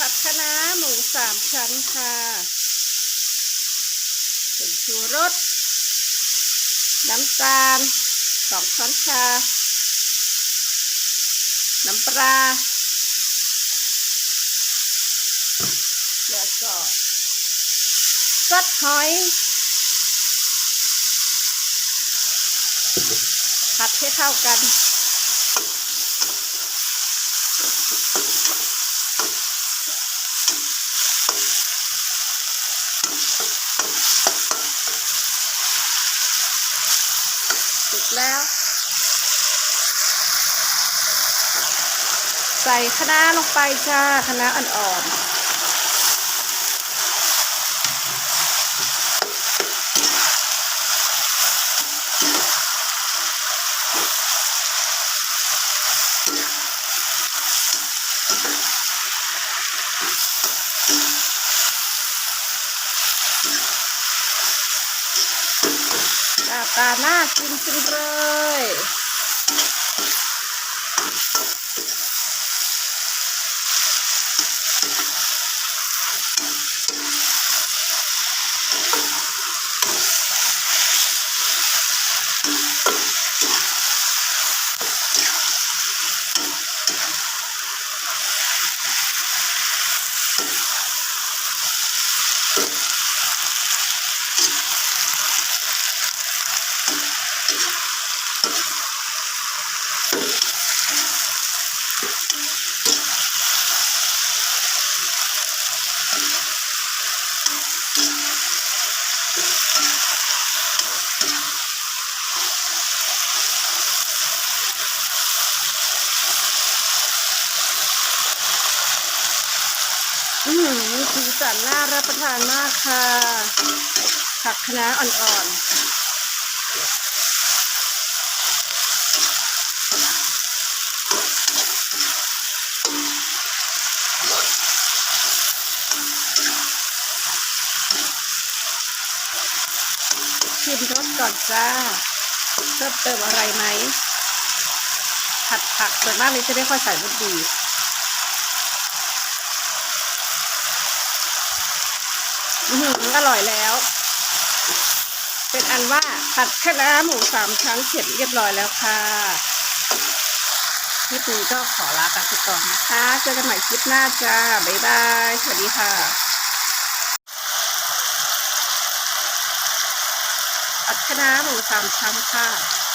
ผัดคะน้าหมูสามชั้นค่ะผงชูรส น้ำตาลสองช้อนชา น้ำปลา แล้วก็ซอสหอย ผัดให้เข้ากัน สร็จแล้ว ใส่คะน้าลงไปจ้าคะน้าอ่อนๆาตาน่ากินจังเลย อืมสีสันน่ารับประทานมากค่ะ ผักคะน้าอ่อนๆ ชิมรสก่อนจ้าเพิ่มเติมอะไรไหมผัดผักส่วนมากเลยจะไม่ค่อยใส่รสดีอือหืออร่อยแล้ว เป็นอันว่าผัดคะน้าหมูสามชั้นเสร็จเรียบร้อยแล้วค่ะคลิปนี้ก็ขอลาไปก่อนนะคะ เจอกันใหม่คลิปหน้าจ้า บ๊ายบาย สวัสดีค่ะ อัคนาหมูสามชั้นค่ะ